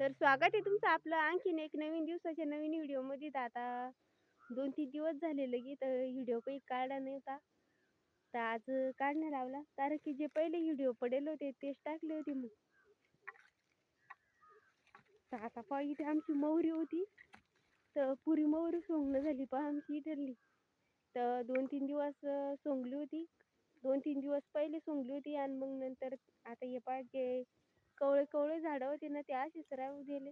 तर स्वागत आहे तुमचं आपलं आणखीन एक नवीन दिवसाच्या नवीन व्हिडिओमध्ये. तर आता दोन तीन दिवस झाले लगे तर व्हिडिओ काही काढला नव्हता. तर आज काढणं लावला कारण की जे पहिले व्हिडिओ पडेल होते तेच टाकले होते मग तर आता पहा इथे आमची मोहरी होती. तर पुरी मोहरी सोंगणं झाली पहा आमची इथली. तर दोन तीन दिवस सोंगली होती. दोन तीन दिवस पहिले सोंगली होती आणि मग नंतर आता हे पहा जे कवळे कवळे झाडं होते ना ते असेच राहू दिले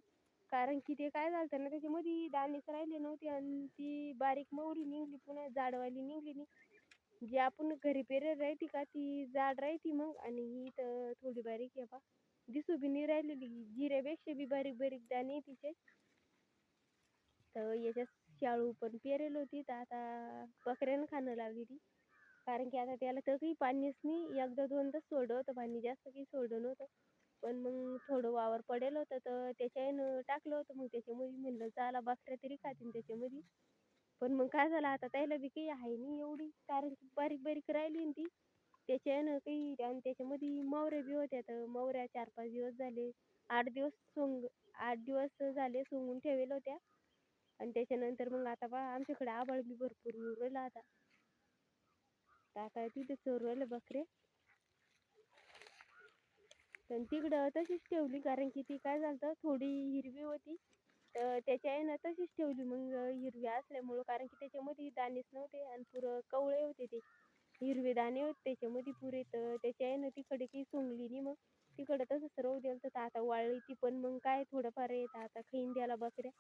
कारण की ते काय झालं ना त्याच्यामध्ये दाणेच राहिले नव्हते आणि ती बारीक मोहरी निघली पुन्हा जाडवाली निघली नाही. जी आपण घरी पेरेल राहते का ती जाड राहते मग आणि ही तर थोडी बारीक आहे पा दिसू बी नाही राहिलेली जिऱ्यापेक्षा बी बारीक बारीक दाणे आहे तिचे. तर याच्यात शाळू पण पेरेल होती तर आता बकऱ्यानं खाणं लागली ती. कारण की आता त्याला तर काही पाणीच नाही एकदा दोनदाच सोडवतं होतं पाणी जास्त काही सोडलं नव्हतं. पण मग थोडं वावर पडेल होतं तर त्याच्यानं टाकलं होतं. मग त्याच्यामध्ये म्हणलं चला बकऱ्या तरी खातील त्याच्यामध्ये. पण मग काय झालं आता त्याला बी काही आहे नाही एवढी कारण की बारीक बारीक राहिली ना ती. त्याच्यानं काही आणि त्याच्यामध्ये मवऱ्या बी होत्या तर मवऱ्या चार पाच दिवस झाले. आठ दिवस सोंग आठ दिवस झाले सोंगून ठेवेल होत्या. आणि त्याच्यानंतर मग आता बा आमच्याकडे आभाळ बी भरपूर येऊ राहिलं आता. तर आता तिथे चोर राहिलं बकरे. पण तिकडं तशीच ठेवली. कारण की ती काय झालं थोडी हिरवी होती. तर त्याच्या आहे ना तशीच ठेवली. मग हिरवी असल्यामुळं कारण की त्याच्यामध्ये दाणेच नव्हते आणि पुरं कवळे होते ते. हिरवे दाणे होते त्याच्यामध्ये पुरे. तर त्याच्या आहे ना तिकडे काही सोंगली नाही मग. तिकडं तसंच राहू दिलं तर आता वाळली ती पण. मग काय थोडंफार येत आता खाईन द्यायला बकऱ्या.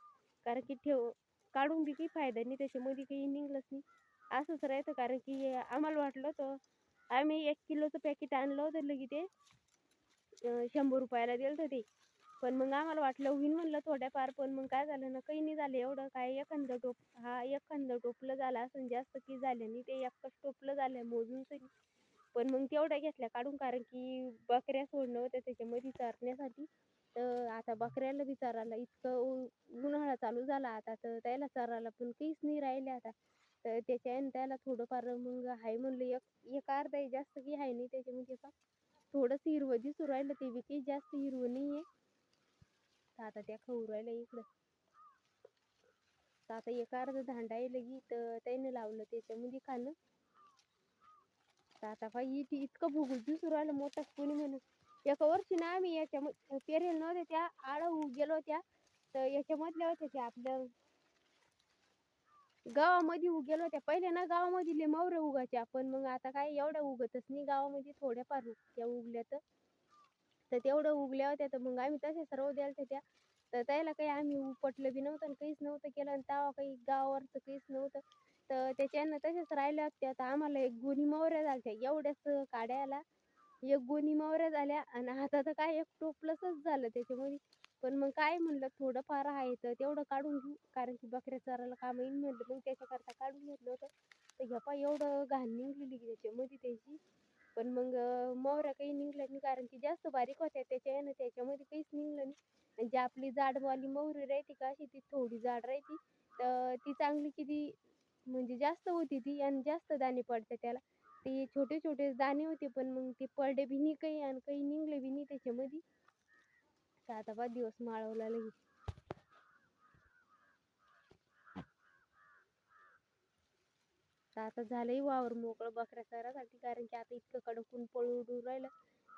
कारण की ठेव काढून बी काही फायदा नाही. त्याच्यामध्ये काही निघलंच नाही. असंच राहतं. कारण की आम्हाला वाटलं होतं आम्ही एक किलोचं पॅकेट आणलं होतं लगी ते. शंभर रुपयाला दिलं ते. पण मग आम्हाला वाटलं होईन म्हणलं थोड्याफार पण मग काय झालं ना काही नाही झालं एवढं. काय एखादं टोप हा एखादं टोपलं झालं असं जास्त की झालं नाही. ते एकच टोपलं झालं मोजून तरी. पण मग तेवढ्या घेतल्या काढून कारण की बकऱ्या सोडणं होत्या त्याच्यामध्ये चरण्यासाठी तर आता बकऱ्याला बी चरायला इतकं उन्हाळा चालू झाला आता तर त्याला चरायला पण काहीच नाही राहिले आता. तर त्याच्या त्याला थोडंफार मग आहे म्हणलं एक एक अर्धा आहे, जास्त की आहे नाही त्याच्यामध्ये का? थोडंसं हिरवं दिसू राहिलं ते बी काही जास्त हिरवं नाही आहे तर आता त्या खाऊ राहिल्या इकडं. तर आता एक अर्धा धांडा आहे लगी तर त्याने लावलं त्याच्यामध्ये खाणं. तर आता पाहिजे इथे इतकं भुगुल दिसू राहिलं मोठं कोणी म्हणून. एका वर्षी ना आम्ही याच्यामध्ये पेरेल नव्हत्या त्या आळा होऊ गेलो होत्या. तर याच्यामधल्या होत्या त्या आपल्या गावामध्ये उगेल होत्या. पहिले ना गावामध्ये लय उगायच्या. पण मग आता काय एवढ्या उगतच नाही गावामध्ये. थोड्याफार त्या उगल्या तर. तेवढं उगल्या होत्या. तर मग आम्ही तसे सर्व द्यायला त्या. तर त्याला काही आम्ही उपटलं बी नव्हतं आणि काहीच नव्हतं केलं आणि तेव्हा काही गावावरचं काहीच नव्हतं. तर त्याच्यानं तशाच राहिल्या होत्या. तर आम्हाला एक गोणी मौऱ्या झाल्या एवढ्याच काड्याला एक गोणी मौऱ्या झाल्या. आणि आता तर काय एक टोपलंच झालं त्याच्यामध्ये. पण मग काय म्हणलं थोडंफार आहे तर तेवढं काढून घेऊ. कारण की बकऱ्या चरायला काम येईल म्हणलं. मग त्याच्याकरता काढून घेतलं होतं. तर ह्या पा एवढं घाण निघलेली की त्याच्यामध्ये त्याची. पण मग मोहऱ्या काही निघल्या नाही. कारण की जास्त बारीक होत्या. त्याच्यानं त्याच्यामध्ये काहीच निघलं नाही. आणि जी आपली जाडवाली मोहरी राहते का अशी ती थोडी जाड राहते. तर ती चांगली किती म्हणजे जास्त होती ती आणि जास्त दाणे पडते त्याला. ते छोटे छोटे दाणे होते पण मग ते पडले बी नाही काही आणि काही निघले बी नाही त्याच्यामध्ये. तर आता बा दिवस माळवला लगी तर आता झालंय वावर मोकळं बकऱ्या चरासाठी कारण की आता इतकं कडक ऊन पळून राहिलं.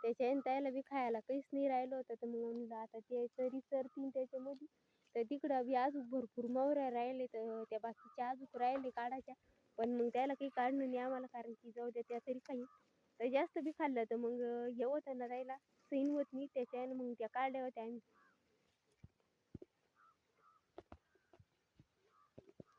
त्याच्या त्याला बी खायला काहीच नाही राहिलं होतं. तर मग म्हणलं आता ते चरी चरतीन त्याच्यामध्ये. तर तिकडं बी अजून भरपूर मावऱ्या राहिले. तर त्या बाकीच्या अजून राहिले काढायच्या. पण मग त्याला काही काढणं नाही आम्हाला कारण की जाऊ द्या त्या तरी काही तर जास्त बी खाल्लं तर मग हे होतं ना राहिला सहन होत नाही त्याच्यानं मग त्या काढल्या होत्या आम्ही.